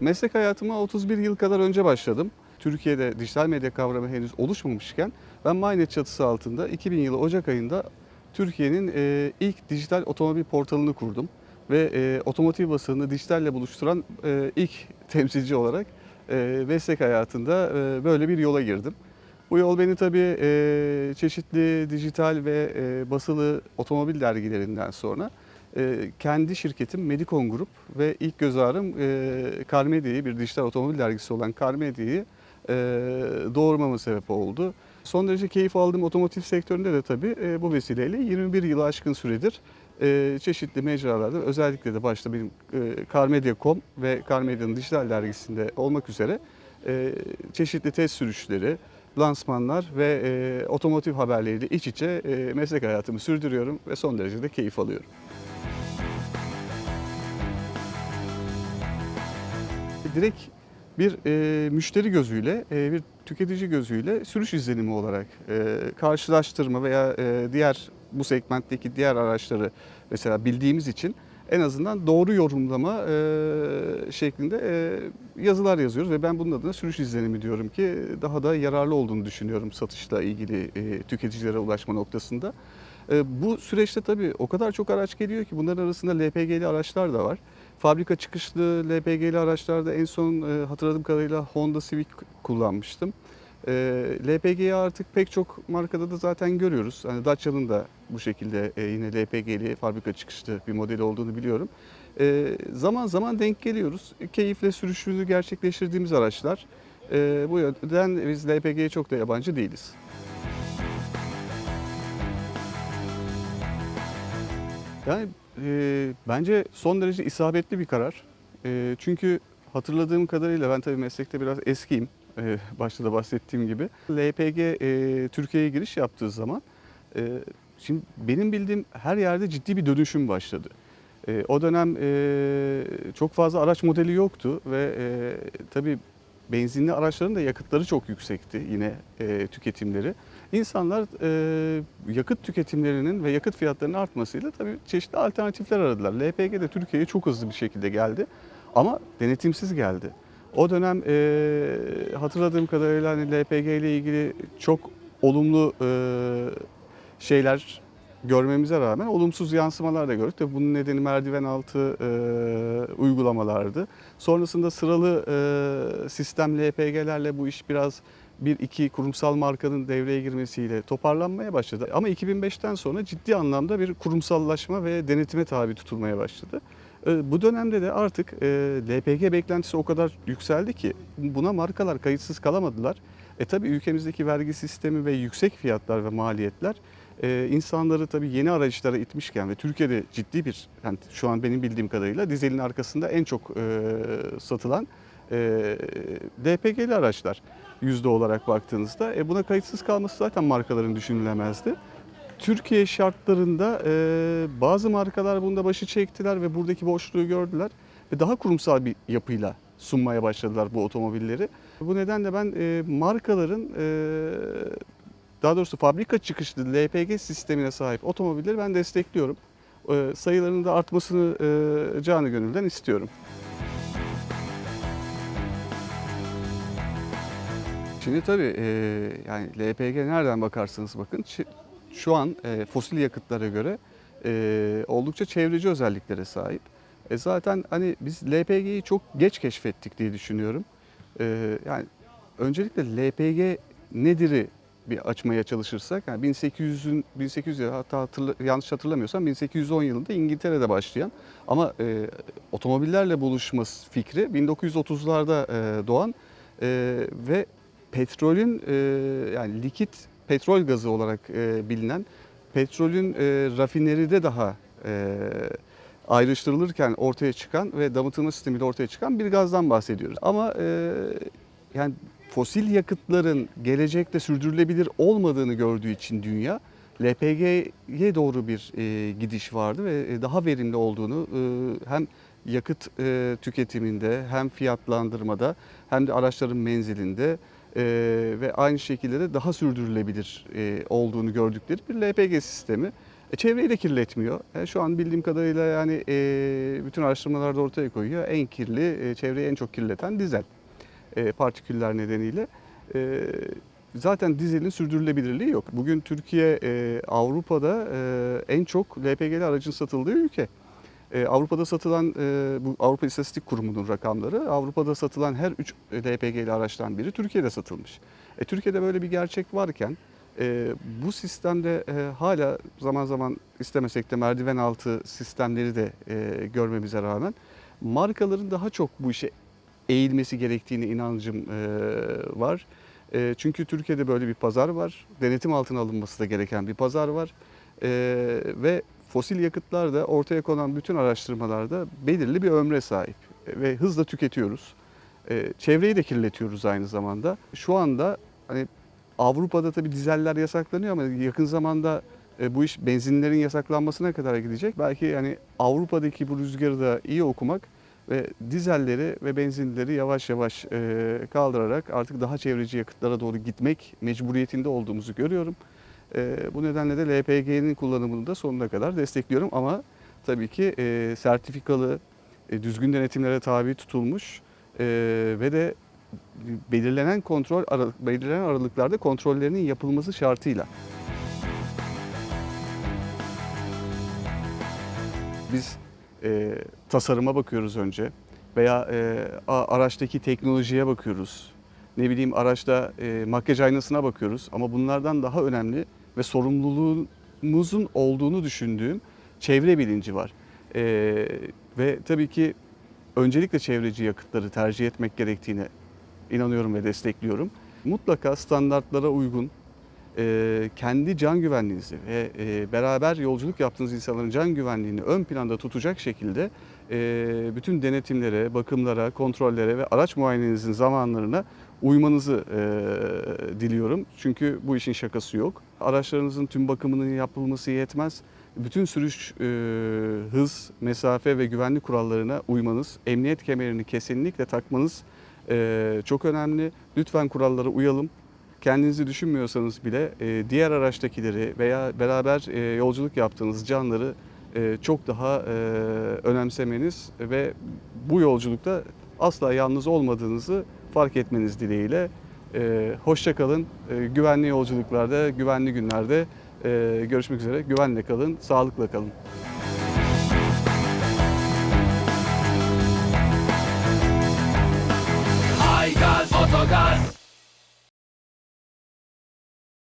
Meslek hayatıma 31 yıl kadar önce başladım. Türkiye'de dijital medya kavramı henüz oluşmamışken ben MyNet çatısı altında 2000 yılı Ocak ayında Türkiye'nin e, ilk dijital otomobil portalını kurdum. Ve e, otomotiv basınını dijitalle buluşturan e, ilk temsilci olarak meslek hayatında böyle bir yola girdim. Bu yol beni tabii çeşitli dijital ve basılı otomobil dergilerinden sonra e, kendi şirketim Medicon Group ve ilk göz ağrım e, Carmedia'yı bir dijital otomobil dergisi olan Carmedia'yı e, doğurmama sebep oldu. Son derece keyif aldığım otomotiv sektöründe de tabii e, bu vesileyle 21 yılı aşkın süredir e, çeşitli mecralarda özellikle de başta benim Carmedia.com ve Carmedia'nın dijital dergisinde olmak üzere çeşitli test sürüşleri, lansmanlar ve e, otomotiv haberleriyle iç içe e, meslek hayatımı sürdürüyorum ve son derece de keyif alıyorum. Direkt bir e, müşteri gözüyle, e, bir tüketici gözüyle sürüş izlenimi olarak e, karşılaştırma veya e, diğer bu segmentteki diğer araçları mesela bildiğimiz için en azından doğru yorumlama e, şeklinde e, yazılar yazıyoruz ve ben bunun adına sürüş izlenimi diyorum ki daha da yararlı olduğunu düşünüyorum satışla ilgili e, tüketicilere ulaşma noktasında. E, bu süreçte tabii o kadar çok araç geliyor ki bunların arasında LPG'li araçlar da var. Fabrika çıkışlı LPG'li araçlarda en son e, hatırladığım kadarıyla Honda Civic kullanmıştım. E, LPG'yi artık pek çok markada da zaten görüyoruz. Hani Dacia'nın da bu şekilde e, yine LPG'li fabrika çıkışlı bir modeli olduğunu biliyorum. E, zaman zaman denk geliyoruz. Keyifle sürüşünü gerçekleştirdiğimiz araçlar. E, bu yönden biz LPG'ye çok da yabancı değiliz. Yani e, bence son derece isabetli bir karar. E, çünkü hatırladığım kadarıyla ben tabii meslekte biraz eskiyim. E, başta da bahsettiğim gibi. LPG e, Türkiye'ye giriş yaptığı zaman e, şimdi benim bildiğim her yerde ciddi bir dönüşüm başladı. E, o dönem e, çok fazla araç modeli yoktu ve e, tabii benzinli araçların da yakıtları çok yüksekti yine e, tüketimleri. İnsanlar e, yakıt tüketimlerinin ve yakıt fiyatlarının artmasıyla tabii çeşitli alternatifler aradılar. LPG de Türkiye'ye çok hızlı bir şekilde geldi ama denetimsiz geldi. O dönem e, hatırladığım kadarıyla hani LPG ile ilgili çok olumlu e, şeyler görmemize rağmen olumsuz yansımalar da gördük. Tabii bunun nedeni merdiven altı e, uygulamalardı. Sonrasında sıralı e, sistem LPG'lerle bu iş biraz bir iki kurumsal markanın devreye girmesiyle toparlanmaya başladı. Ama 2005'ten sonra ciddi anlamda bir kurumsallaşma ve denetime tabi tutulmaya başladı. E, Bu dönemde de artık e, LPG beklentisi o kadar yükseldi ki buna markalar kayıtsız kalamadılar. E tabi ülkemizdeki vergi sistemi ve yüksek fiyatlar ve maliyetler e, insanları tabii yeni araçlara itmişken ve Türkiye'de ciddi bir, yani şu an benim bildiğim kadarıyla dizelin arkasında en çok satılan e, LPG'li araçlar yüzde olarak baktığınızda. E, buna kayıtsız kalması zaten markaların düşünülemezdi. Türkiye şartlarında e, bazı markalar bunda başı çektiler ve buradaki boşluğu gördüler ve daha kurumsal bir yapıyla sunmaya başladılar bu otomobilleri. Bu nedenle ben e, markaların e, daha doğrusu fabrika çıkışlı LPG sistemine sahip otomobilleri ben destekliyorum. E, sayılarının da artmasını e, canı gönülden istiyorum. Şimdi tabii e, yani LPG nereden bakarsanız bakın şu an e, fosil yakıtlara göre e, oldukça çevreci özelliklere sahip. E, zaten hani biz LPG'yi çok geç keşfettik diye düşünüyorum. E, yani öncelikle LPG nedir'i bir açmaya çalışırsak yani 1800'ün 1800 ya hatta hatırla- yanlış hatırlamıyorsam 1810 yılında İngiltere'de başlayan ama e, otomobillerle buluşması fikri 1930'larda e, doğan e, ve petrolün e, yani likit petrol gazı olarak e, bilinen petrolün e, rafineride daha e, ayrıştırılırken ortaya çıkan ve damıtılma sistemiyle ortaya çıkan bir gazdan bahsediyoruz. Ama e, yani fosil yakıtların gelecekte sürdürülebilir olmadığını gördüğü için dünya LPG'ye doğru bir e, gidiş vardı ve e, daha verimli olduğunu e, hem yakıt e, tüketiminde hem fiyatlandırmada hem de araçların menzilinde e, ve aynı şekilde de daha sürdürülebilir e, olduğunu gördükleri bir LPG sistemi. E, çevreyi de kirletmiyor. E, şu an bildiğim kadarıyla yani e, bütün araştırmalarda ortaya koyuyor. En kirli, e, çevreyi en çok kirleten dizel. E, partiküller nedeniyle. E, zaten dizelin sürdürülebilirliği yok. Bugün Türkiye e, Avrupa'da e, en çok LPG'li aracın satıldığı ülke. E, Avrupa'da satılan, e, bu Avrupa İstatistik Kurumu'nun rakamları, Avrupa'da satılan her 3 LPG'li araçtan biri Türkiye'de satılmış. E, Türkiye'de böyle bir gerçek varken e, bu sistemde e, hala zaman zaman istemesek de merdiven altı sistemleri de e, görmemize rağmen markaların daha çok bu işe eğilmesi gerektiğine inancım e, var. E, çünkü Türkiye'de böyle bir pazar var. Denetim altına alınması da gereken bir pazar var. E, ve fosil yakıtlar da ortaya konan bütün araştırmalarda belirli bir ömre sahip ve hızla tüketiyoruz. E, çevreyi de kirletiyoruz aynı zamanda. Şu anda hani Avrupa'da tabii dizeller yasaklanıyor ama yakın zamanda e, bu iş benzinlerin yasaklanmasına kadar gidecek. Belki yani Avrupa'daki bu rüzgarı da iyi okumak ve dizelleri ve benzinleri yavaş yavaş e, kaldırarak artık daha çevreci yakıtlara doğru gitmek mecburiyetinde olduğumuzu görüyorum. E, bu nedenle de LPG'nin kullanımını da sonuna kadar destekliyorum ama tabii ki e, sertifikalı, e, düzgün denetimlere tabi tutulmuş e, ve de belirlenen kontrol belirlenen aralıklarda kontrollerinin yapılması şartıyla. Biz e, tasarıma bakıyoruz önce veya e, araçtaki teknolojiye bakıyoruz. Ne bileyim araçta e, makyaj aynasına bakıyoruz ama bunlardan daha önemli ve sorumluluğumuzun olduğunu düşündüğüm çevre bilinci var. E, ve tabii ki öncelikle çevreci yakıtları tercih etmek gerektiğine inanıyorum ve destekliyorum. Mutlaka standartlara uygun, e, kendi can güvenliğinizi ve e, beraber yolculuk yaptığınız insanların can güvenliğini ön planda tutacak şekilde e, bütün denetimlere, bakımlara, kontrollere ve araç muayenenizin zamanlarına uymanızı e, diliyorum. Çünkü bu işin şakası yok. Araçlarınızın tüm bakımının yapılması yetmez. Bütün sürüş e, hız, mesafe ve güvenlik kurallarına uymanız, emniyet kemerini kesinlikle takmanız e, çok önemli. Lütfen kurallara uyalım. Kendinizi düşünmüyorsanız bile e, diğer araçtakileri veya beraber e, yolculuk yaptığınız canları e, çok daha e, önemsemeniz ve bu yolculukta asla yalnız olmadığınızı fark etmeniz dileğiyle. E, hoşça kalın. E, güvenli yolculuklarda, güvenli günlerde e, görüşmek üzere. Güvenle kalın, sağlıkla kalın. Aygaz Otogaz